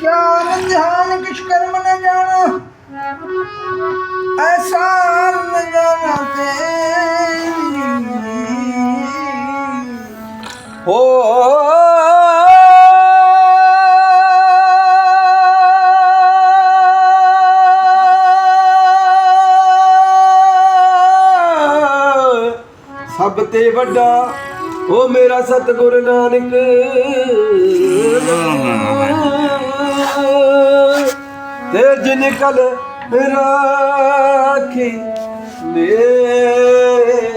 ਵਿਚਾਰ ਧਿਆਨ ਕਿਛ ਕਰਮ ਨ ਜਾਣਾ। ਐਸਾ ਨ ਜਾਣਾ ਤੇਰੀ ਹੋ ਸਭ ਤੇ ਵੱਡਾ ਉਹ ਮੇਰਾ ਸਤਿਗੁਰ ਨਾਨਕ। ਤੇ ਜਿਨ ਕਲ ਰਾਖੀ ਮੇਰੇ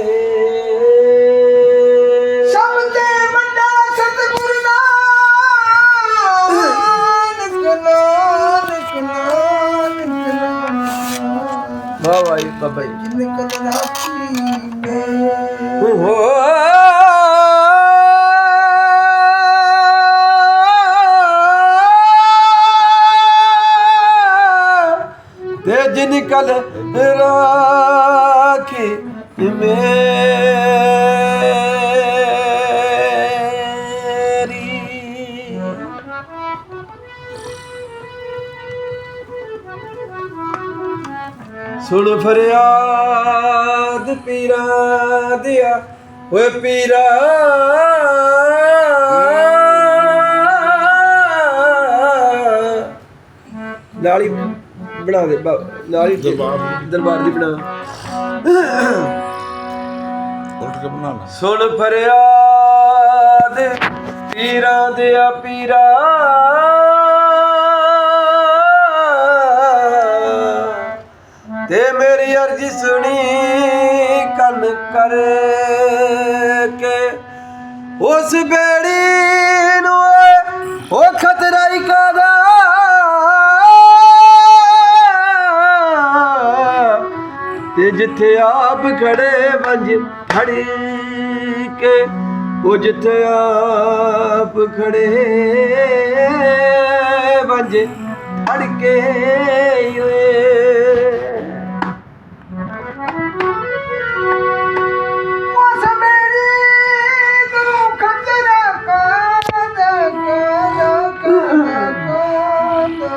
ਵਾਹ ਵਾਹ ਬਾਬਾ ਜੀ। ਜਿਨ ਕਲ ਰਾਖੀ ਮੇ ਹੋ ਕਲ ਰਾਖੀ ਮੇਰੀ। ਸੁਣ ਫਰਿਆਦ ਪੀਰਾਂ ਦਿਆ ਓਏ ਪੀਰਾ। ਨਾਲੀ ਬਣਾ ਦੇ ਬਾ- ਨਾਲੀ ਦਰਬਾਰ। ਦਰਬਾਰ ਦੀ ਬਣਾ। ਉੱਠ ਕੇ ਬਣਾ ਲਾ। ਸੁਣ ਫਰਿਆਦ ਪੀਰਾਂ ਦਿਆ ਪੀਰਾ। ਤੇ ਮੇਰੀ ਅਰਜ਼ੀ ਸੁਣੀ ਕੰਨ ਕਰ ਕੇ ਉਸ ਬੇੜੀ ਨੂੰ ਜਿੱਥੇ ਆਪ ਖੜੇ ਵੰਜ ਖੜੀ ਕੇ ਉਹ ਜਿੱਥੇ ਆਪ ਖੜੇ ਵੰਜ ਫੜ ਕੇ ਓਏ ਉਸ ਮੇਰੀ ਨੂੰ ਖਤਰਾ ਕਾਦਾ ਕਾਦਾ ਕਾਦਾ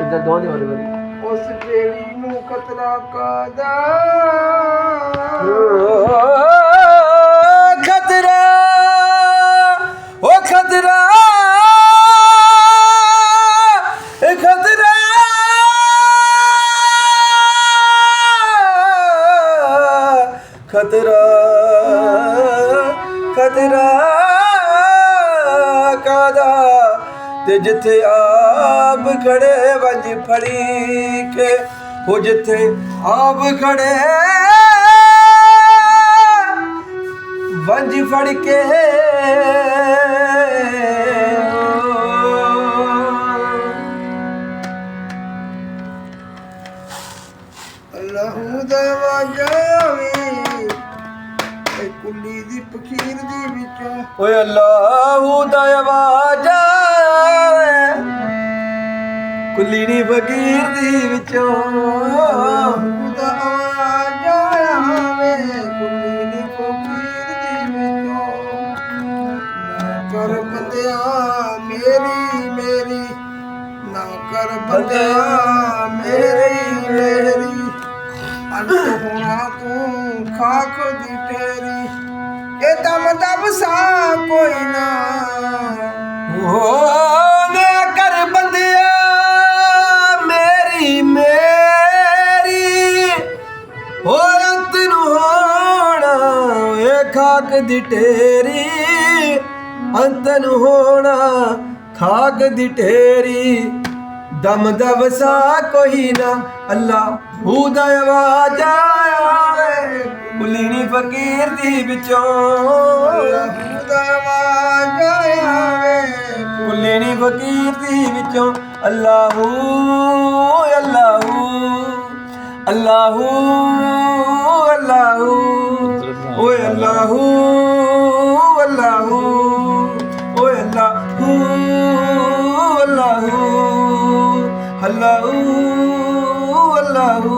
ਇਦਾਂ ਦੋਹਾਂ ਦੇ ਵਾਰੀ ਵਾਰੀ ਉਸ ਬੇੜੀ ਨੂੰ ਖਤਰਾ ਕਾਦਾ ਖਤਰਾ ਉਹ ਖਤਰਾ। ਇਹ ਖਤਰਾ। ਖਤਰਾ ਖਤਰਾ ਕਾਦਾ ਤੇ ਜਿੱਥੇ ਆਪ ਖੜੇ ਵੰਜ ਫੜੀ ਕੇ ਉਹ ਜਿੱਥੇ ਆਪ ਖੜੇ ਵੰਜ ਫੜ ਕੇ। ਅੱਲਾਹੂ ਦਾ ਵਾਜਾਵੇ ਇਹ ਕੁੱਲੀ ਦੀ ਫਕੀਰ ਦੀ ਵਿੱਚੋਂ। ਓਏ ਅੱਲਾਹੂ ਦਾ ਆਵਾਜ਼ ਕੁੱਲੀ ਨੀ ਫਕੀਰ ਦੀ ਵਿੱਚੋਂ ਅੱਲਾਹੂ ਦਾ ਆਵਾਜਾਵੇ ਕੁੱਲੀ ਦੀ ਫਕੀਰ ਦੀ ਵਿੱਚੋਂ। ਨਾ ਕਰ ਬੰਦਿਆ ਮੇਰੀ ਮੇਰੀ। ਨਾ ਕਰ ਬੰਦਿਆ ਮੇਰੀ ਮੇਰੀ। ਅੰਤ ਹੋਣਾ ਤੂੰ ਖਾਕ ਦੀ ਤੇਰੀ ਇਹ ਦਮ ਦਬ ਸਾ ਕੋਈ ਨਾ। ਹੋ ਖਾਕ ਦੀ ਢੇਰੀ ਅੰਤ ਨੂੰ ਹੋਣਾ ਖਾਕ ਦੀ ਢੇਰੀ। ਦਮ ਦਵਸਾ ਕੋਈ ਨਾ, ਅੱਲਾ ਹੂ ਦਾ ਆਵਾਜ਼ ਆਵੇ। ਕੁਲੀਨੀ ਫਕੀਰ ਦੀ ਵਿੱਚੋਂ ਅੱਲਾਹੂ ਦਾ ਆਵਾਜ਼ਾਵੇ ਕੁਲੀਨੀ ਫਕੀਰ ਦੀ ਵਿੱਚੋਂ ਅੱਲਾਹੂ ਅੱਲਾਹੂ ਅੱਲਾਹੂ ਅੱਲਾਹੂ ਓਏ ਅੱਲਾਹੂ ਅੱਲਾਹੂ ਓਏ ਅੱਲਾਹੂ ਅੱਲਾਹੂ ਅੱਲਾਹੂ ਅੱਲਾਹੂ